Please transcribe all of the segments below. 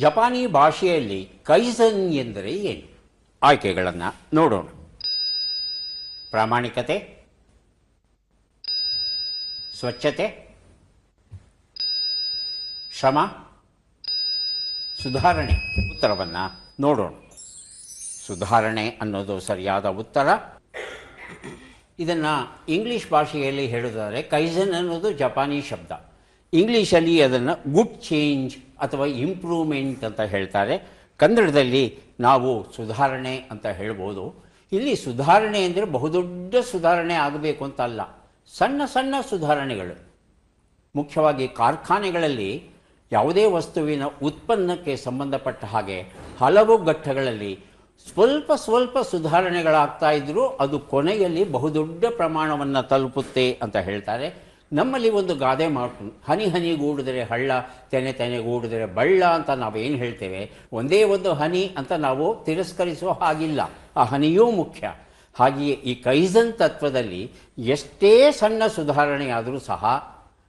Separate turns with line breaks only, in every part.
ಜಪಾನಿ ಭಾಷೆಯಲ್ಲಿ ಕೈಸನ್ ಎಂದರೆ ಏನು? ಆಯ್ಕೆಗಳನ್ನು ನೋಡೋಣ. ಪ್ರಾಮಾಣಿಕತೆ. ಸ್ವಚ್ಛತೆ. ಶ್ರಮ. ಸುಧಾರಣೆ ಉತ್ತರವನ್ನು ನೋಡೋಣ. ಸುಧಾರಣೆ ಅನ್ನೋದು ಸರಿಯಾದ ಉತ್ತರ. ಇದನ್ನು ಇಂಗ್ಲೀಷ್ ಭಾಷೆಯಲ್ಲಿ ಹೇಳುವುದಾದರೆ ಕೈಸನ್ ಅನ್ನೋದು ಜಪಾನಿ ಶಬ್ದ. ಇಂಗ್ಲೀಷಲ್ಲಿ ಅದನ್ನು ಗುಡ್ ಚೇಂಜ್ ಅಥವಾ ಇಂಪ್ರೂವ್ಮೆಂಟ್ ಅಂತ ಹೇಳ್ತಾರೆ. ಕನ್ನಡದಲ್ಲಿ ನಾವು ಸುಧಾರಣೆ ಅಂತ ಹೇಳ್ಬೋದು. ಇಲ್ಲಿ ಸುಧಾರಣೆ ಅಂದರೆ ಬಹುದೊಡ್ಡ ಸುಧಾರಣೆ ಆಗಬೇಕು ಅಂತ ಅಲ್ಲ ಸಣ್ಣ ಸಣ್ಣ ಸುಧಾರಣೆಗಳು. ಮುಖ್ಯವಾಗಿ ಕಾರ್ಖಾನೆಗಳಲ್ಲಿ ಯಾವುದೇ ವಸ್ತುವಿನ ಉತ್ಪನ್ನಕ್ಕೆ ಸಂಬಂಧಪಟ್ಟ ಹಾಗೆ ಹಲವು ಘಟ್ಟಗಳಲ್ಲಿ ಸ್ವಲ್ಪ ಸ್ವಲ್ಪ ಸುಧಾರಣೆಗಳಾಗ್ತಾ ಇದ್ದರೂ ಅದು ಕೊನೆಯಲ್ಲಿ ಬಹುದೊಡ್ಡ ಪ್ರಮಾಣವನ್ನು ತಲುಪುತ್ತೆ ಅಂತ ಹೇಳ್ತಾರೆ. ನಮ್ಮಲ್ಲಿ ಒಂದು ಗಾದೆ ಮಾಡ್ಕೊಂಡು ಹನಿ ಹನಿಗೂಡಿದರೆ ಹಳ್ಳ, ತೆನೆ ತೆನೆಗೂಡಿದರೆ ಬಳ್ಳ ಅಂತ ನಾವು ಏನು ಹೇಳ್ತೇವೆ? ಒಂದೇ ಒಂದು ಹನಿ ಅಂತ ನಾವು ತಿರಸ್ಕರಿಸುವ ಹಾಗಿಲ್ಲ. ಆ ಹನಿಯೂ ಮುಖ್ಯ. ಹಾಗೆಯೇ ಈ ಕೈಸನ್ ತತ್ವದಲ್ಲಿ ಎಷ್ಟೇ ಸಣ್ಣ ಸುಧಾರಣೆಯಾದರೂ ಸಹ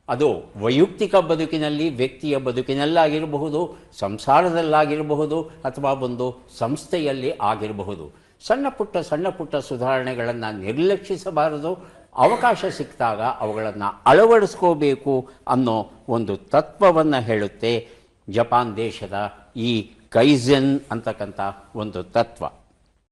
ಅದು ವೈಯಕ್ತಿಕ ಬದುಕಿನಲ್ಲಿ ವ್ಯಕ್ತಿಯ ಬದುಕಿನಲ್ಲಾಗಿರಬಹುದು, ಸಂಸಾರದಲ್ಲಾಗಿರಬಹುದು ಅಥವಾ ಒಂದು ಸಂಸ್ಥೆಯಲ್ಲಿ ಆಗಿರಬಹುದು. ಸಣ್ಣ ಪುಟ್ಟ ಸಣ್ಣ ಪುಟ್ಟ ಸುಧಾರಣೆಗಳನ್ನು ನಿರ್ಲಕ್ಷಿಸಬಾರದು. ಅವಕಾಶ ಸಿಕ್ಕಿದಾಗ ಅವುಗಳನ್ನು ಅಳವಡಿಸ್ಕೋಬೇಕು ಅನ್ನೋ ಒಂದು ತತ್ವವನ್ನು ಹೇಳುತ್ತೆ ಜಪಾನ್ ದೇಶದ ಈ ಕೈಝನ್ ಅಂತಕ್ಕಂಥ ಒಂದು ತತ್ವ.